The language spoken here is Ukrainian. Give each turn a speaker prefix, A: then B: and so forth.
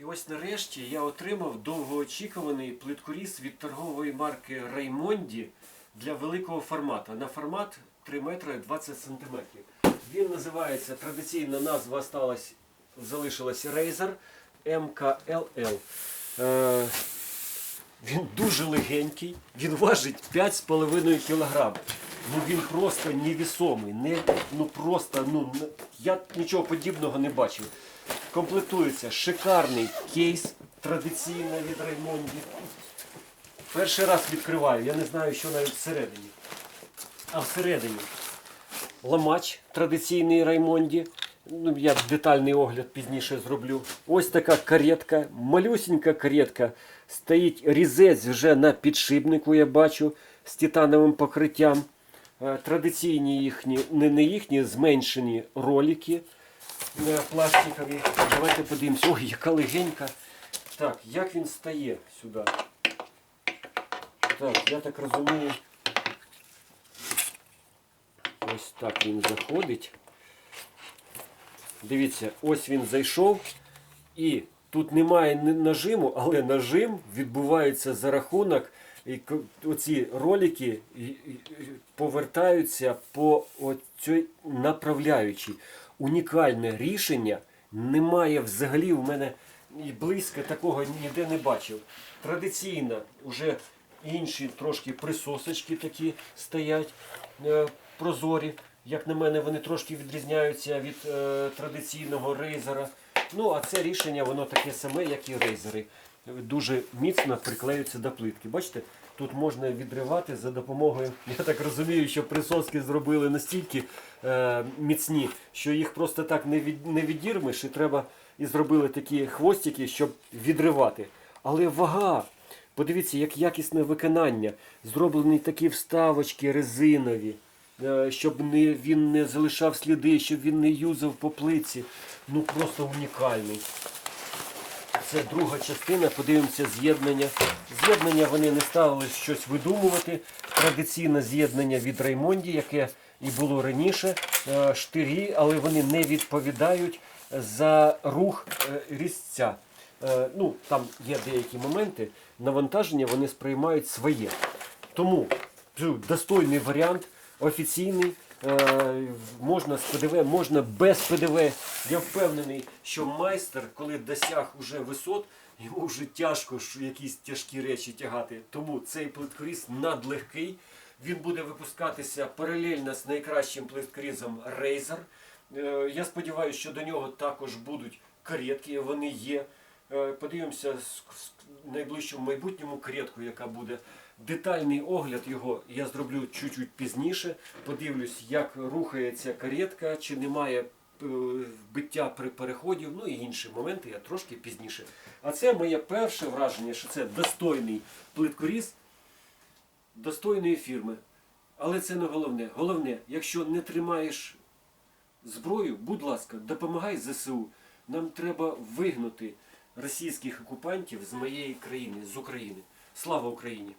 A: І ось нарешті я отримав довгоочікуваний плиткоріз від торгової марки Раймонді для великого формату. На формат 3 метри 20 сантиметрів. Він називається, традиційна назва осталась, залишилась Razer MKLL. Е, він дуже легенький, він важить 5,5 кг. Ну він просто невісомий. Не, ну просто, ну, я нічого подібного не бачив. Комплектується шикарний кейс традиційно від Раймонді. Перший раз відкриваю, я не знаю, що навіть всередині. А всередині ламач традиційний Раймонді. Ну, я детальний огляд пізніше зроблю. Ось така каретка, малюсінька каретка. Стоїть різець вже на підшипнику, я бачу, з титановим покриттям. Е, Традиційні їхні, не, не їхні, зменшені ролики пластикові. Давайте подивимось. Ой, яка легенька. Так, як він стає сюди? Так, я так розумію. Ось так він заходить. Дивіться, ось він зайшов. І тут немає нажиму, але нажим відбувається за рахунок. І оці ролики повертаються по цій направляючій. Унікальне рішення. Немає взагалі у мене і близько такого ніде не бачив. Традиційно вже інші трошки присосочки такі стоять е, прозорі. Як на мене, вони трошки відрізняються від е, традиційного рейзера. Ну, а це рішення, воно таке саме, як і рейзери. Дуже міцно приклеюються до плитки. Бачите, тут можна відривати за допомогою. Я так розумію, що присоски зробили настільки е, міцні, що їх просто так не, від, не відірмеш, і треба і зробили такі хвостики, щоб відривати. Але вага. Подивіться, як якісне виконання. Зроблені такі вставочки резинові, е, щоб не, він не залишав сліди, щоб він не юзав по плиці. Ну просто унікальний. Це друга частина, подивимося з'єднання. З'єднання вони не ставили щось видумувати. Традиційне з'єднання від Раймонді, яке і було раніше, е, штирі, але вони не відповідають за рух е, різця. Е, Ну, там є деякі моменти, навантаження вони сприймають своє. Тому достойний варіант, офіційний. Можна з ПДВ, можна без ПДВ. Я впевнений, що майстер, коли досяг уже висот, йому вже тяжко якісь тяжкі речі тягати. Тому цей плиткоріз надлегкий. Він буде випускатися паралельно з найкращим плиткорізом Razer. Е, Я сподіваюся, що до нього також будуть каретки, вони є. Е, Подивимося в найближчому майбутньому каретку, яка буде. Детальний огляд його я зроблю чуть-чуть пізніше. Подивлюсь, як рухається каретка, чи немає биття при переході, ну і інші моменти я трошки пізніше. А це моє перше враження, що це достойний плиткоріз достойної фірми. Але це не головне. Головне, якщо не тримаєш зброю, будь ласка, допомагай ЗСУ. Нам треба вигнати російських окупантів з моєї країни, з України. Слава Україні!